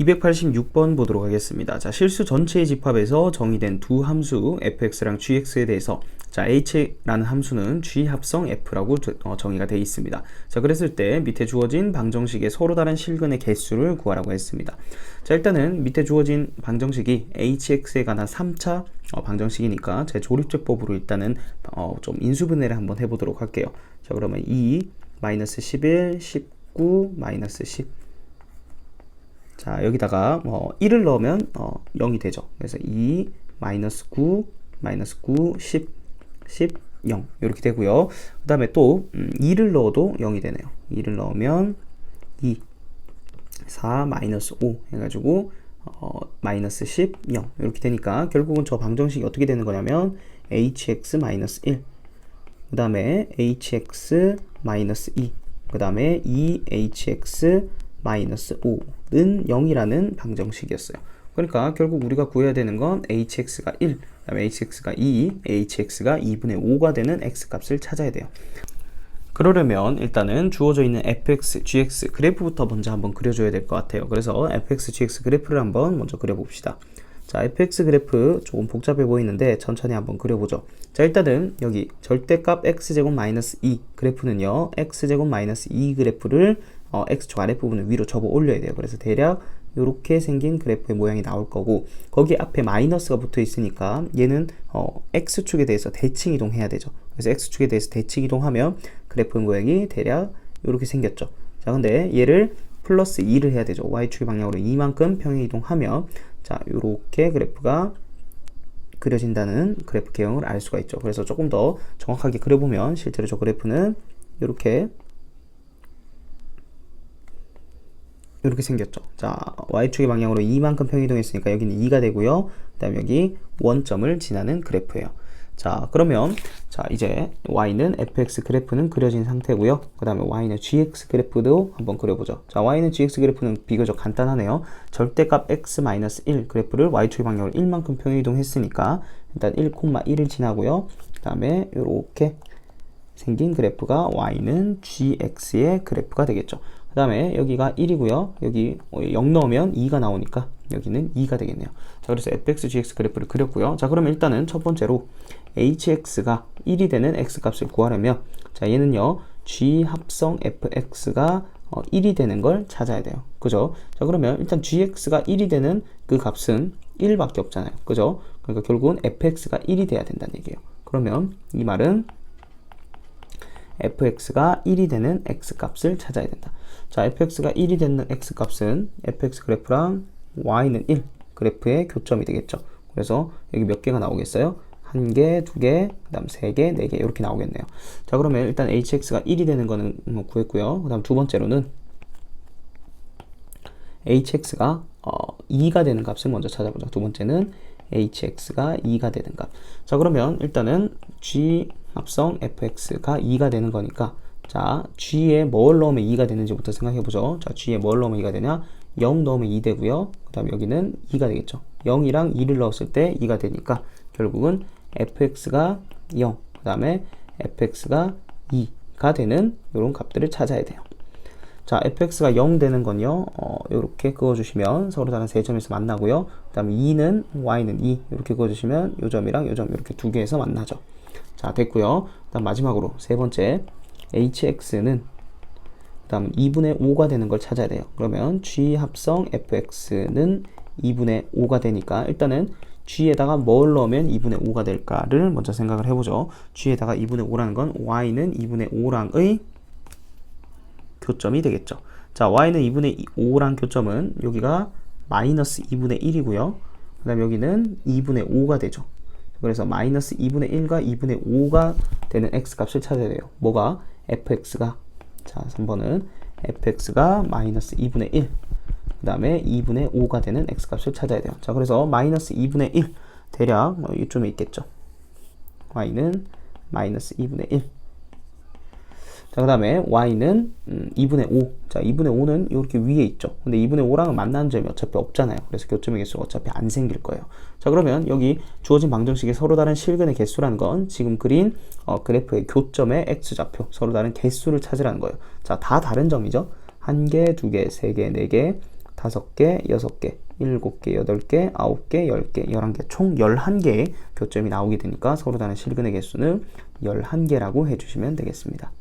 286번 보도록 하겠습니다. 자, 실수 전체의 집합에서 정의된 두 함수 fx랑 gx에 대해서 자, h라는 함수는 g 합성 f라고 저- 어, 정의가 되어 있습니다. 자, 그랬을 때 밑에 주어진 방정식의 서로 다른 실근의 개수를 구하라고 했습니다. 자, 일단은 밑에 주어진 방정식이 hx에 관한 3차 어, 방정식이니까 제 조립제법으로 일단은 어, 좀 인수분해를 한번 해보도록 할게요. 자, 그러면 2 마이너스 11, 19 마이너스 10 자 여기다가 어, 1을 넣으면 어, 0이 되죠. 그래서 2 마이너스 9 마이너스 9 10 10 0 이렇게 되고요. 그 다음에 또 음, 2를 넣어도 0이 되네요. 2를 넣으면 2 4 마이너스 5 해가지고 어, 마이너스 10 0 이렇게 되니까 결국은 저 방정식이 어떻게 되는 거냐면 hx 마이너스 1 그 다음에 hx 마이너스 2, 그 다음에 2hx 마이너스 5는 0이라는 방정식이었어요. 그러니까 결국 우리가 구해야 되는 건 hx가 1, 그 다음에 hx가 2, hx가 2분의 5가 되는 x값을 찾아야 돼요. 그러려면 일단은 주어져 있는 fx, gx 그래프부터 먼저 한번 그려줘야 될 것 같아요. 그래서 fx, gx 그래프를 한번 먼저 그려봅시다. 자, fx 그래프 조금 복잡해 보이는데 천천히 한번 그려보죠. 자, 일단은 여기 절대값 x제곱 마이너스 2 그래프는요, x제곱 마이너스 2 그래프를 어, x축 아랫부분을 위로 접어 올려야 돼요. 그래서 대략 이렇게 생긴 그래프의 모양이 나올 거고 거기 앞에 마이너스가 붙어 있으니까 얘는 어, x축에 대해서 대칭 이동해야 되죠. 그래서 x축에 대해서 대칭 이동하면 그래프 모양이 대략 이렇게 생겼죠. 자, 근데 얘를 플러스 2를 해야 되죠. y축의 방향으로 이만큼 평행 이동하면 자, 요렇게 그래프가 그려진다는 그래프 개형을 알 수가 있죠. 그래서 조금 더 정확하게 그려보면 실제로 저 그래프는 이렇게 이렇게 생겼죠. 자, y축의 방향으로 이만큼 평이동했으니까 여기는 2가 되고요. 그 다음에 여기 원점을 지나는 그래프예요. 자, 그러면 자 이제 y는 fx 그래프는 그려진 상태고요. 그 다음에 y는 gx 그래프도 한번 그려 보죠. 자, y는 gx 그래프는 비교적 간단하네요. 절대값 x-1 그래프를 y축의 방향으로 1만큼 평이동했으니까 일단 1,1을 지나고요. 그 다음에 이렇게 생긴 그래프가 y는 gx의 그래프가 되겠죠. 그 다음에 여기가 1이고요. 여기 0 넣으면 2가 나오니까 여기는 2가 되겠네요. 자, 그래서 fx, gx 그래프를 그렸고요. 자, 그러면 일단은 첫 번째로 hx가 1이 되는 x값을 구하려면 자, 얘는요. g 합성 fx가 어, 1이 되는 걸 찾아야 돼요. 그죠? 자, 그러면 일단 gx가 1이 되는 그 값은 1밖에 없잖아요. 그죠? 그러니까 결국은 fx가 1이 돼야 된다는 얘기예요. 그러면 이 말은 fx가 1이 되는 x값을 찾아야 된다. 자, fx가 1이 되는 x값은 fx 그래프랑 y는 1 그래프의 교점이 되겠죠. 그래서 여기 몇 개가 나오겠어요? 한 개, 두 개, 그 다음 세 개, 네 개 이렇게 나오겠네요. 자, 그러면 일단 hx가 1이 되는 거는 뭐 구했고요. 그 다음 두 번째로는 hx가 어, 2가 되는 값을 먼저 찾아보자. 두 번째는 hx가 2가 되는 값. 자, 그러면 일단은 g 합성 fx가 2가 되는 거니까 자, g에 뭘 넣으면 2가 되는지부터 생각해 보죠. 자, g에 뭘 넣으면 2가 되냐? 0 넣으면 2 되고요. 그 다음 여기는 2가 되겠죠. 0이랑 2를 넣었을 때 2가 되니까 결국은 fx가 0, 그 다음에 fx가 2가 되는 이런 값들을 찾아야 돼요. 자, fx가 0 되는 건요, 어, 이렇게 그어주시면 서로 다른 세 점에서 만나고요. 그 다음에 2는, y는 2, 이렇게 그어주시면 요 점이랑 요 점 이렇게 두 개에서 만나죠. 자, 됐고요. 그 다음 마지막으로 세 번째, hx는 그 다음 2분의 5가 되는 걸 찾아야 돼요. 그러면 g 합성 fx는 2분의 5가 되니까 일단은 g에다가 뭘 넣으면 2분의 5가 될까를 먼저 생각을 해보죠. g에다가 2분의 5라는 건 y는 2분의 5랑의 교점이 되겠죠. 자, y는 2분의 5랑 교점은 여기가 마이너스 2분의 1이고요. 그 다음 여기는 2분의 5가 되죠. 그래서 마이너스 2분의 1과 2분의 5가 되는 x값을 찾아야 돼요. 뭐가? fx가 자, 3번은 fx가 마이너스 2분의 1. 그 다음에 2분의 5가 되는 x값을 찾아야 돼요. 자, 그래서 마이너스 2분의 1 대략 어, 이쯤에 있겠죠. y는 마이너스 2분의 1. 자, 그 다음에 y는 음, 2분의 5. 자, 2분의 5는 이렇게 위에 있죠. 근데 2분의 5랑은 만나는 점이 어차피 없잖아요. 그래서 교점의 개수가 어차피 안 생길 거예요. 자, 그러면 여기 주어진 방정식의 서로 다른 실근의 개수라는 건 지금 그린 어, 그래프의 교점의 x좌표, 서로 다른 개수를 찾으라는 거예요. 자, 다 다른 점이죠. 한 개, 두 개, 세 개, 네 개, 다섯 개, 여섯 개, 일곱 개, 여덟 개, 아홉 개, 열 개, 열한 개, 총 열한 개의 교점이 나오게 되니까 서로 다른 실근의 개수는 열한 개라고 해주시면 되겠습니다.